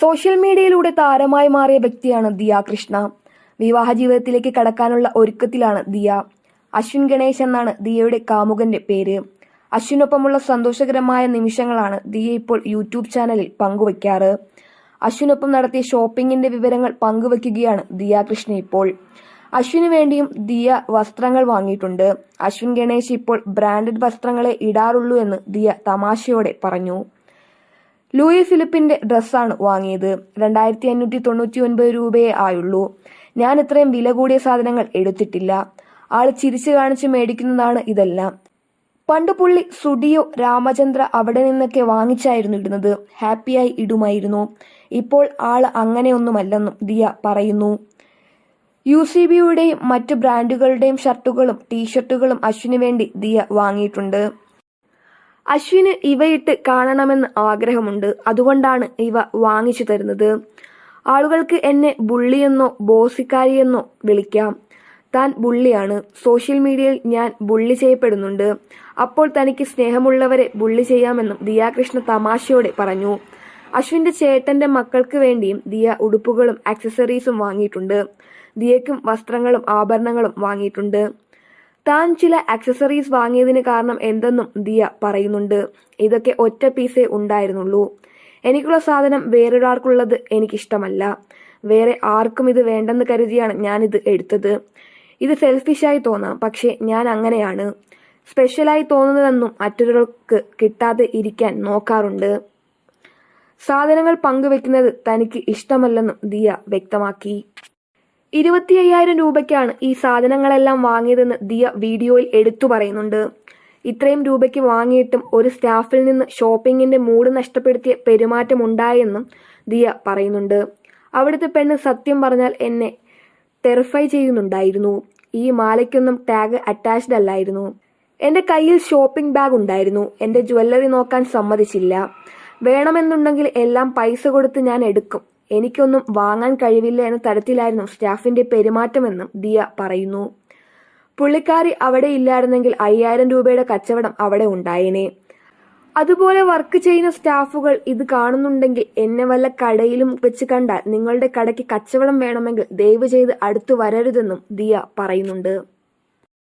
Social മീഡിയയിലൂടെ താരമായി മാറിയ വ്യക്തിയാണ് ദിയ കൃഷ്ണ. വിവാഹ ജീവിതത്തിലേക്ക് കടക്കാനുള്ള ഒരുക്കത്തിലാണ് ദിയ. അശ്വിൻ ഗണേശ് എന്നാണ് ദിയയുടെ കാമുകന്റെ പേര്. അശ്വിനൊപ്പമുള്ള സന്തോഷകരമായ നിമിഷങ്ങളാണ് ദിയ ഇപ്പോൾ യൂട്യൂബ് ചാനലിൽ പങ്കുവയ്ക്കാറ് അശ്വിനൊപ്പം നടത്തിയ ഷോപ്പിംഗിന്റെ വിവരങ്ങൾ പങ്കുവയ്ക്കുകയാണ് ദിയ കൃഷ്ണ ഇപ്പോൾ. അശ്വിന് വേണ്ടിയും ദിയ വസ്ത്രങ്ങൾ വാങ്ങിയിട്ടുണ്ട്. അശ്വിൻ ഗണേശ് ഇപ്പോൾ ബ്രാൻഡഡ് വസ്ത്രങ്ങളെ ഇടാറുള്ളൂ എന്ന് ദിയ തമാശയോടെ പറഞ്ഞു. ലൂയി ഫിലിപ്പിന്റെ ഡ്രസ്സാണ് വാങ്ങിയത്. രണ്ടായിരത്തി അഞ്ഞൂറ്റി തൊണ്ണൂറ്റി ഒൻപത് രൂപയേ ആയുള്ളൂ. ഞാൻ ഇത്രയും വില കൂടിയ സാധനങ്ങൾ എടുത്തിട്ടില്ല. ആൾ ചിരിച്ചു കാണിച്ച് മേടിക്കുന്നതാണ് ഇതെല്ലാം. പണ്ട് പുള്ളി സുഡിയോ രാമചന്ദ്ര അവിടെ നിന്നൊക്കെ വാങ്ങിച്ചായിരുന്നു ഇടുന്നത്. ഹാപ്പിയായി ഇടുമായിരുന്നു. ഇപ്പോൾ ആൾ അങ്ങനെയൊന്നുമല്ലെന്നും ദിയ പറയുന്നു. യു സി ബിയുടെയും മറ്റ് ബ്രാൻഡുകളുടെയും ഷർട്ടുകളും ടീഷർട്ടുകളും അശ്വിന് വേണ്ടി ദിയ വാങ്ങിയിട്ടുണ്ട്. അശ്വിന് ഇവയിട്ട് കാണണമെന്ന് ആഗ്രഹമുണ്ട്. അതുകൊണ്ടാണ് ഇവ വാങ്ങിച്ചു തരുന്നത്. ആളുകൾക്ക് എന്നെ ബുള്ളിയെന്നോ ബോസിക്കാരിയെന്നോ വിളിക്കാം. താൻ ബുള്ളിയാണ്. സോഷ്യൽ മീഡിയയിൽ ഞാൻ ബുള്ളി ചെയ്യപ്പെടുന്നുണ്ട്. അപ്പോൾ തനിക്ക് സ്നേഹമുള്ളവരെ ബുള്ളി ചെയ്യാമെന്നും ദിയാകൃഷ്ണ തമാശയോടെ പറഞ്ഞു. അശ്വിന്റെ ചേട്ടന്റെ മക്കൾക്ക് വേണ്ടിയും ദിയ ഉടുപ്പുകളും ആക്സസറീസും വാങ്ങിയിട്ടുണ്ട്. ദിയയ്ക്കും വസ്ത്രങ്ങളും ആഭരണങ്ങളും വാങ്ങിയിട്ടുണ്ട്. താൻ ചില ആക്സസറീസ് വാങ്ങിയതിന് കാരണം എന്തെന്നും ദിയ പറയുന്നുണ്ട്. ഇതൊക്കെ ഒറ്റ പീസേ ഉണ്ടായിരുന്നുള്ളൂ. എനിക്കുള്ള സാധനം വേറൊരാൾക്കുള്ളത് എനിക്കിഷ്ടമല്ല. വേറെ ആർക്കും ഇത് വേണ്ടെന്ന് കരുതിയാണ് ഞാനിത് എടുത്തത്. ഇത് സെൽഫിഷായി തോന്നാം പക്ഷേ ഞാൻ അങ്ങനെയാണ്. സ്പെഷ്യലായി തോന്നുന്നതെന്നും മറ്റൊരാൾക്ക് കിട്ടാതെ ഇരിക്കാൻ നോക്കാറുണ്ട്. സാധനങ്ങൾ പങ്കുവെക്കുന്നത് തനിക്ക് ഇഷ്ടമല്ലെന്നും ദിയ വ്യക്തമാക്കി. ഇരുപത്തി അയ്യായിരം രൂപയ്ക്കാണ് ഈ സാധനങ്ങളെല്ലാം വാങ്ങിയതെന്ന് ദിയ വീഡിയോയിൽ എടുത്തു പറയുന്നുണ്ട്. ഇത്രയും രൂപയ്ക്ക് വാങ്ങിയിട്ടും ഒരു സ്റ്റാഫിൽ നിന്ന് ഷോപ്പിങ്ങിന്റെ മൂഡ് നഷ്ടപ്പെടുത്തിയ പെരുമാറ്റം ഉണ്ടായെന്നും ദിയ പറയുന്നുണ്ട്. അവിടുത്തെ പെണ്ണ് സത്യം പറഞ്ഞാൽ എന്നെ ടെറിഫൈ ചെയ്യുന്നുണ്ടായിരുന്നു. ഈ മാലയ്ക്കൊന്നും ടാഗ് അറ്റാച്ച്ഡ് അല്ലായിരുന്നു. എന്റെ കയ്യിൽ ഷോപ്പിംഗ് ബാഗ് ഉണ്ടായിരുന്നു. എന്റെ ജ്വല്ലറി നോക്കാൻ സമ്മതിച്ചില്ല. വേണമെന്നുണ്ടെങ്കിൽ എല്ലാം പൈസ കൊടുത്ത് ഞാൻ എടുക്കും. എനിക്കൊന്നും വാങ്ങാൻ കഴിവില്ല എന്ന തരത്തിലായിരുന്നു സ്റ്റാഫിന്റെ പെരുമാറ്റമെന്നും ദിയ പറയുന്നു. പുള്ളിക്കാരി അവിടെ ഇല്ലായിരുന്നെങ്കിൽ അയ്യായിരം രൂപയുടെ കച്ചവടം അവിടെ ഉണ്ടായേനെ. അതുപോലെ വർക്ക് ചെയ്യുന്ന സ്റ്റാഫുകൾ ഇത് കാണുന്നുണ്ടെങ്കിൽ എന്നെ വല്ല കടയിലും വെച്ച് കണ്ടാൽ നിങ്ങളുടെ കടയ്ക്ക് കച്ചവടം വേണമെങ്കിൽ ദയവ് ചെയ്ത് അടുത്തു വരരുതെന്നും ദിയ പറയുന്നുണ്ട്.